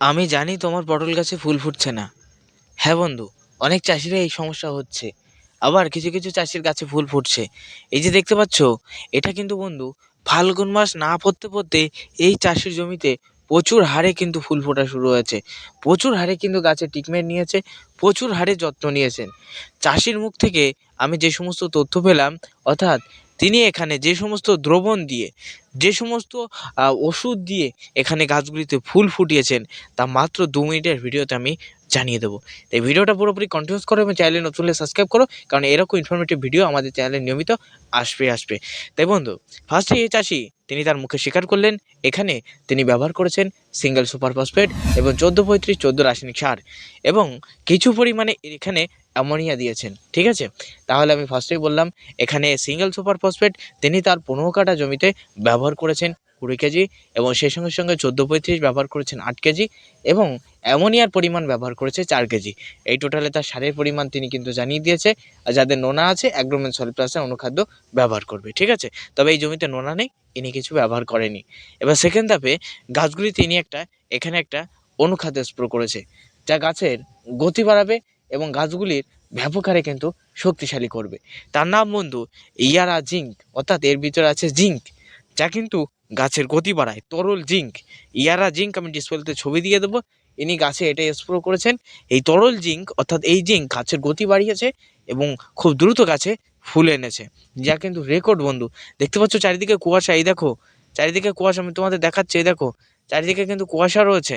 আমি জানি তোমার পটল গাছে ফুল ফুটছে না। হ্যাঁ বন্ধু, অনেক চাষিরা এই সমস্যা হচ্ছে। আবার কিছু কিছু চাষির গাছে ফুল ফুটছে। এই যে দেখতে পাচ্ছ, এটা কিন্তু বন্ধু, ফাল্গুন মাস না পড়তে পড়তে এই চাষির জমিতে প্রচুর হারে কিন্তু ফুল ফোটা শুরু হয়েছে। প্রচুর হারে কিন্তু গাছে ট্রিটমেন্ট নিয়েছে, প্রচুর হারে যত্ন নিয়েছেন। চাষির মুখ থেকে আমি যে সমস্ত তথ্য পেলাম, অর্থাৎ তিনি এখানে যে সমস্ত দ্রবণ দিয়ে, যে সমস্ত ওষুধ দিয়ে এখানে গাছগুলিতে ফুল ফুটিয়েছেন, তা মাত্র দু মিনিটের ভিডিওতে আমি জানিয়ে দেবো। এই ভিডিওটা পুরোপুরি কন্টিনিউস করো এবং চ্যানেলে নতুন হলে সাবস্ক্রাইব করো, কারণ এরকম ইনফরমেটিভ ভিডিও আমাদের চ্যানেলে নিয়মিত আসবে আসবে। তাই বন্ধু ফার্স্টে এই চাষি, তিনি তার মুখে স্বীকার করলেন, এখানে তিনি ব্যবহার করেছেন সিঙ্গেল সুপার ফসফেট এবং চোদ্দ পঁয়ত্রিশ, চোদ্দ রাসায়নিক সার এবং কিছু পরিমাণে এখানে অ্যামোনিয়া দিয়েছেন, ঠিক আছে? তাহলে আমি ফার্স্টেই বললাম, এখানে সিঙ্গেল সুপার ফসফেট তিনি তার পনেরো কাটা জমিতে ব্যবহার করেছেন কুড়ি কেজি এবং সেই সঙ্গে সঙ্গে চোদ্দ পঁয়ত্রিশ ব্যবহার করেছেন আট কেজি এবং অ্যামোনিয়ার পরিমাণ ব্যবহার করেছে চার কেজি। এই টোটালে তার সারের পরিমাণ তিনি কিন্তু জানিয়ে দিয়েছে, আর যাদের নোনা আছে অ্যাগ্রোমেন সলিড প্লাসের অনুখাদ্য ব্যবহার করবে, ঠিক আছে? তবে এই জমিতে নোনা নেই, ইনি কিছু ব্যবহার করেনি এবার সেকেন্ড ধাপে গাছগুলিতে ইনি একটা, এখানে একটা অনুখাদ্য স্প্রো করেছে, যা গাছের গতি বাড়াবে এবং গাছগুলির ব্যাপক হারে কিন্তু শক্তিশালী করবে। তার নাম বন্ধু ইয়ারা জিঙ্ক, অর্থাৎ এর ভিতরে আছে জিঙ্ক, যা কিন্তু গাছের গতি বাড়ায়, তরল জিঙ্ক। ইয়ারা জিঙ্ক, আমি ডিসপ্লেতে ছবি দিয়ে দেবো। ইনি গাছে এটা স্প্রো করেছেন। এই তরল জিঙ্ক, অর্থাৎ এই জিঙ্ক গাছের গতি বাড়িয়েছে এবং খুব দ্রুত গাছে ফুল এনেছে, যা কিন্তু রেকর্ড বন্ধু। দেখতে পাচ্ছ চারিদিকে কুয়াশা, এই দেখো, চারিদিকে কুয়াশা, আমি তোমাদের দেখাচ্ছি, এই দেখো। চারিদিকে কিন্তু কুয়াশা রয়েছে।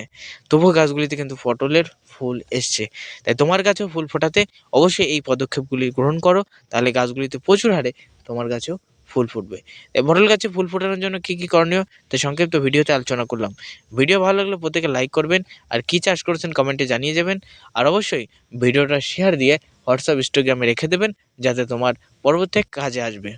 তবুও গাছগুলিতে কিন্তু পটলের ফুল এসছে। তাই তোমার গাছেও ফুল ফোটাতে অবশ্যই এই পদক্ষেপগুলি গ্রহণ করো। তাহলে গাছগুলিতে প্রচুর হারে তোমার গাছেও ফুল ফুটবে। এই পটল গাছে ফুল ফোটানোর জন্য কী কী করণীয়? তো সংক্ষিপ্ত ভিডিওতে আলোচনা করলাম। ভিডিও ভালো লাগলে প্রত্যেকে লাইক করবেন আর কী চাষ করেছেন কমেন্টে জানিয়ে যাবেন। আর অবশ্যই ভিডিওটা শেয়ার দিয়ে হোয়াটসঅ্যাপ, ইনস্টাগ্রামে রেখে দেবেন যাতে তোমার পরবর্তী কাজে আসবে।